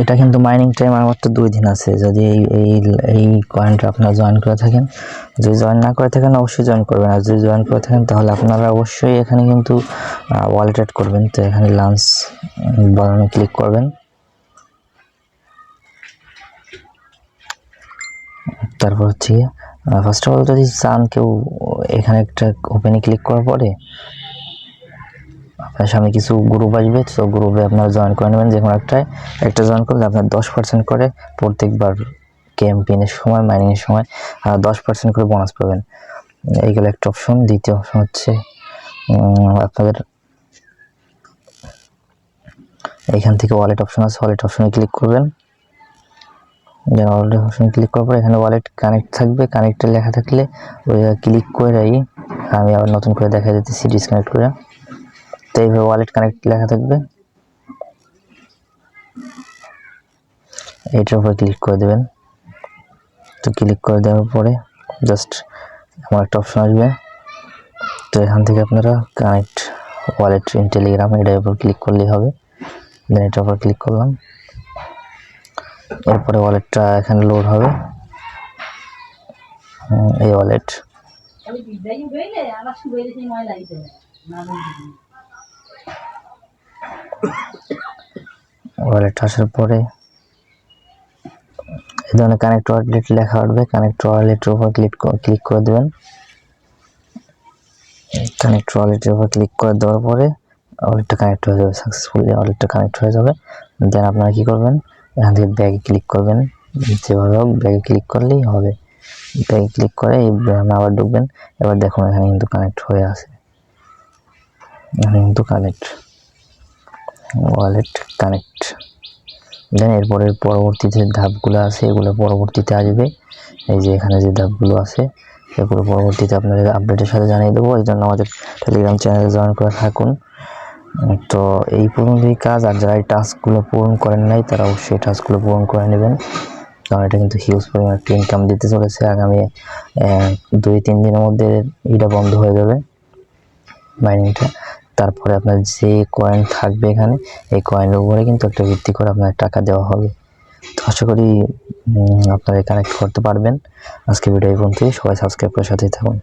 এটা কিন্তু mining time আমার তো দুই দিন আছে। যদি এই এই এই কয়েনটা আপনারা জয়েন করে থাকেন, যদি জয়েন না করে থাকেন, অবশ্যই জয়েন করবেন। আর যদি জয়েন করে থাকেন, তাহলে আপনারা অবশ্যই এখানে কিন্তু ওয়ালেট অ্যাড করবেন। তো এখানে লাঞ্চ বানানো ক্লিক করবেন। তারপর হচ্ছে ফার্স্ট অফ অল যদি চান কেউ এখানে একটা ওপেনে ক্লিক করার পরে সামনে কিছু গ্রুপ আসবে, তো গ্রুপে আপনারা জয়েন করে নেবেন যে কোনো একটায়। একটা জয়েন করলে আপনার দশ পার্সেন্ট করে প্রত্যেকবার ক্যাম্পেইনের সময় মাইনিংয়ের সময় দশ পার্সেন্ট করে বোনাস পাবেন। এইগুলো একটা অপশন দ্বিতীয় অপশন হচ্ছে আপনাদের এখান থেকে ওয়ালেট অপশন আছে ওয়ালেট অপশনে ক্লিক করবেন। দেন ওয়ালেট অপশনে ক্লিক করার পর এখানে ওয়ালেট কানেক্ট থাকবে। কানেক্টে লেখা থাকলে, ওই ক্লিক করেই আমি আবার নতুন করে দেখা যেতেছি ডিসকানেক্ট করে। তো এইভাবে ওয়ালেট কানেক্ট লেখা থাকবে। এইটার উপরে ক্লিক করে দেবেন। তো ক্লিক করে দেওয়ার পরে জাস্ট আমার একটা অপশন আসবে। তো এখান থেকে আপনারা কানেক্ট ওয়ালেট ইন টেলিগ্রাম এটার উপর ক্লিক করলেই হবে। দেন এটার উপর ক্লিক করলাম। এরপরে ওয়ালেটটা এখানে লোড হবে। এই ওয়ালেট আমি বিদায় বেলে আবার শুয়ে দেখি ময়লা দিতে না ওয়ালেট আসার পরে এই ধরনের কানেক্ট ওয়ালেট লেখা উঠবে। কানেক্ট ওয়ালেটের উপর ক্লিক ক্লিক করে দেবেন। কানেক্ট ওয়ালেটের উপর ক্লিক করে দেওয়ার পরে ওয়ালেটটা কানেক্ট হয়ে যাবে সাকসেসফুলি ওয়ালেটটা কানেক্ট হয়ে যাবে। দেন আপনারা কী করবেন? এখান থেকে ব্যাগে ক্লিক করবেন। যেভাবে হোক ব্যাগে ক্লিক করলেই হবে। ব্যাগে ক্লিক করে এই আবার ঢুকবেন। এবার দেখুন এখানে কিন্তু কানেক্ট হয়ে আছে। এখানে কিন্তু কানেক্ট ওয়ালেট কানেক্ট দেন এরপরের পরবর্তীতে ধাপগুলো আছে, এগুলো পরবর্তীতে আসবে। এই যে এখানে যে ধাপগুলো আছে, এগুলো পরবর্তীতে আপনাদের আপডেটের সাথে জানিয়ে দেবো। এই জন্য আমাদের টেলিগ্রাম চ্যানেলে জয়েন করে থাকুন। তো এই পর্যন্তই কাজ, আর যারা এই টাস্কগুলো পূরণ করেন নাই, তারা অবশ্যই টাস্কগুলো পূরণ করে নেবেন। কারণ এটা কিন্তু হিউজ পরিমাণ একটা ইনকাম দিতে চলেছে। আগামী দুই তিন দিনের মধ্যে এটা বন্ধ হয়ে যাবে। মাইনিংটা তারপরে আপনার যে কয়েন থাকবে এখানে, এই কয়েনের উপরে কিন্তু একটা ভিত্তি করে আপনার টাকা দেওয়া হবে। তো আশা করি আপনারা কানেক্ট করতে পারবেন। আজকে ভিডিও এই পর্যন্তই। সবাই সাবস্ক্রাইব করে সাথেই থাকুন।